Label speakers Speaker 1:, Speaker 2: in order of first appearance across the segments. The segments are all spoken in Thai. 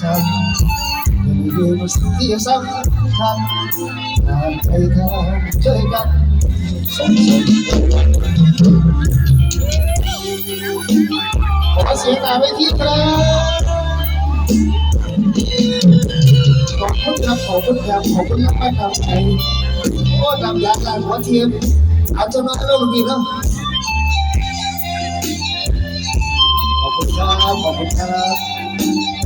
Speaker 1: ซ้ำอย่าลืมสิ่งที่สำคัญงานไปทำช่วยกันส่งเสมขอเสียงหน้าไปที่ครับขอบคุณครับขอบคุณครับขอบคุณมากครับไอ้โอ้ดำยาการหัวเทียมเอาเจ้าน้อยเล่าลูกพี่เนาะขอบคุณครับขอบคุณครับ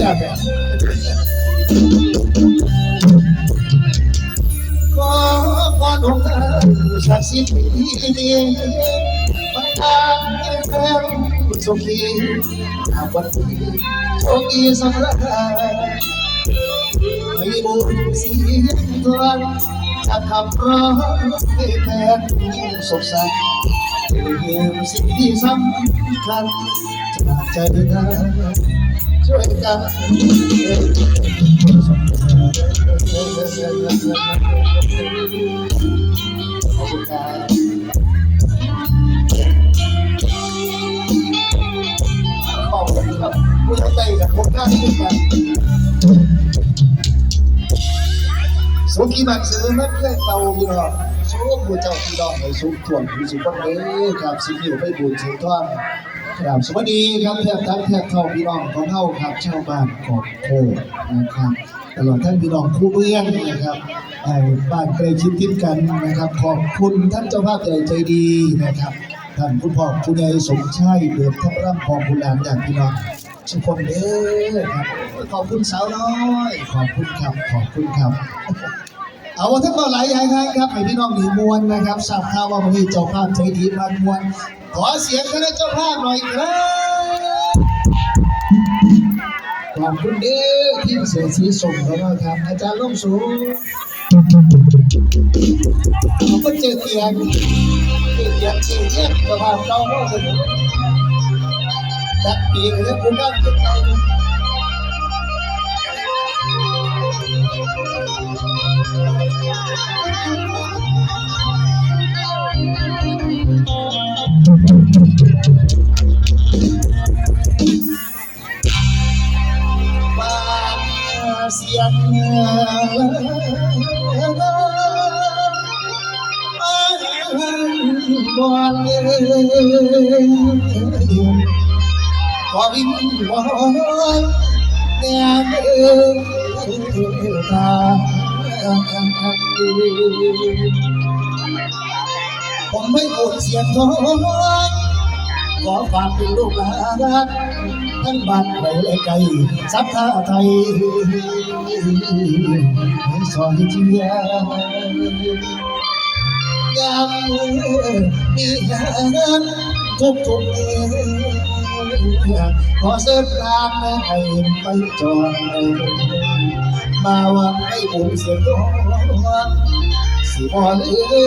Speaker 1: จับแบบขอองค์ท่านศักดิ์สิทธิ์ที่ดีมันทางให้แฟนสุขีอาวันนี้โชคดีสำหรับให้บุญสียงทวนจะขับร้องให้แฟนสุขสันต์ เป็นสิ่งที่สำคัญจากใจนะช่วยกันขอบคุณครับบอกกับผู้ใหญ่กับคนข้างที่กัน สุขีมันซื้อนักเล่นเตาพี่น้องสู้ผู้เจ้าพี่น้องในสุขถ่วงสุขคนเด้อครับสิ่งที่ไม่บูญเสียท่อนครับสวัสดีครับแทบทั้งแทบเท่าพี่น้องของเฮาครับชาวบ้านกอบโคนะครับตลอดท่านพี่น้องคู่เมืองนะครับบ้านใกล้ชิดติดกันนะครับ ขอบคุณท่านเจ้าภาพใหญ่ใจดีนะครับท่านคุณพ่อคุณยายสมชายเดือดทับร่ำพองคุณหลานอย่างพี่น้องทุกคนเด้อครับขอบคุณสาวน้อย ขอบคุณครับขอบคุณครับ เอาว่าทั้งหมดหลายอย่างครับให้พี่น้องหนีมวลนะครับทราบข่าวว่าวันนี้เจ้าภาพใจดีมากมวลขอเสียงคณะเจ้าภาพหน่อยครับขอบคุณเด้อทีมเสือสีส่งแล้วนะครับอาจารย์ล่มสูงผมก็เจอเตียงเจอเตียงเสียงเยี่ยเจ้าภาพเราก็เลยจัดปีเลยคุณบ้านคุณ สียงบอลยขอวิงวอนแน่เดินทางผมไม่ปวดเสียงท้อง ขอฝากเป็นลูกหลานทั้งบ้านไกลและไกลสัพพาไทยให้สอนเชียร์ยามมีงานทุกทุกเดือนขอเสิร์ฟงานให้ไปจอนมาวันให้บุญเสียงร้องสิบอลเอ้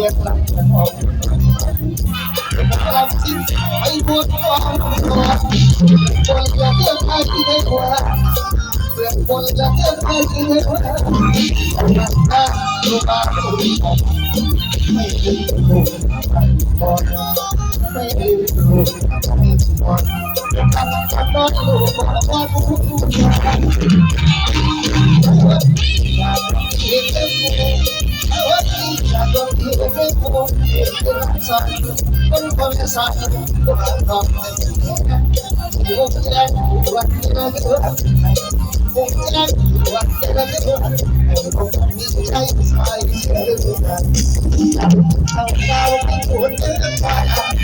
Speaker 1: สียดายครับได้ทุกคนจะวันนี้ก็ได้อยากใจไม่หมดเสียงของเราเสียงลำของเราสิ้นไอ้บุญความตัวคนอยากเลือกใครที่ได้กว่าเพื่อนคนอยาเลือกใครที่ได้กว่าถ้าลูกบาลูกไม่ดีลูกบอลไม่ดีลูกบอลทำทำน้อยลูกบอลบอลผู้ผู้อยากอยากเห็นเต็มมืออยากโดนที่เต็มมือเป็นสัตว์เป็นคนสัตว์ก็ทำทำอยู่ที่ไหนวันที่ไหนก็ได้คงจะได้วันที่ไหนก็ได้คงมีใจใส่เสื้อเดือดทำดาวเป็นคนเดินผ่านต้องเจ้าเอาที่คุณเลิกเนี่ยถ้าเกิดแม่ ก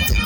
Speaker 1: ค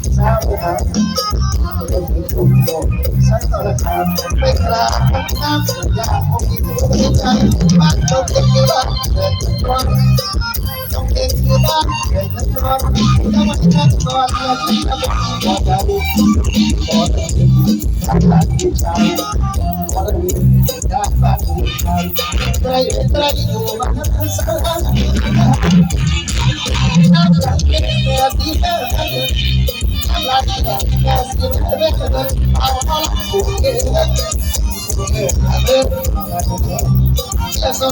Speaker 1: มเป็นเรื่องที่มันน่าเชื่อที่ปวดก่อนตรงเนี้ยจำได้ไม่ถูกเอาว่าละอย่าจะเลือกเลือกออกดอกราศีหัวใจพอมีความสุขไหมดอกราศีหัวใจสาวใจที่ไม่ไม่บอกวหาเป็นผู้โดดสันตระคามไม่กล้าทำสัญญาของที่ไม่ใจบ้านจงเก็บที่บ้านเกิดร้อนจงเก็บที่บ้านเกิดร้อนถ้ามันแค่ตอนเดียวที่จะเป็นขอดาวขอดาวทำลาที่ใจขอดาวดาบ้านที่ใจใจใจอยู่บ้านนั้นสาร ซอ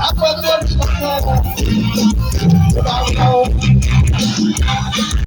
Speaker 1: Apa yang kita lakukan?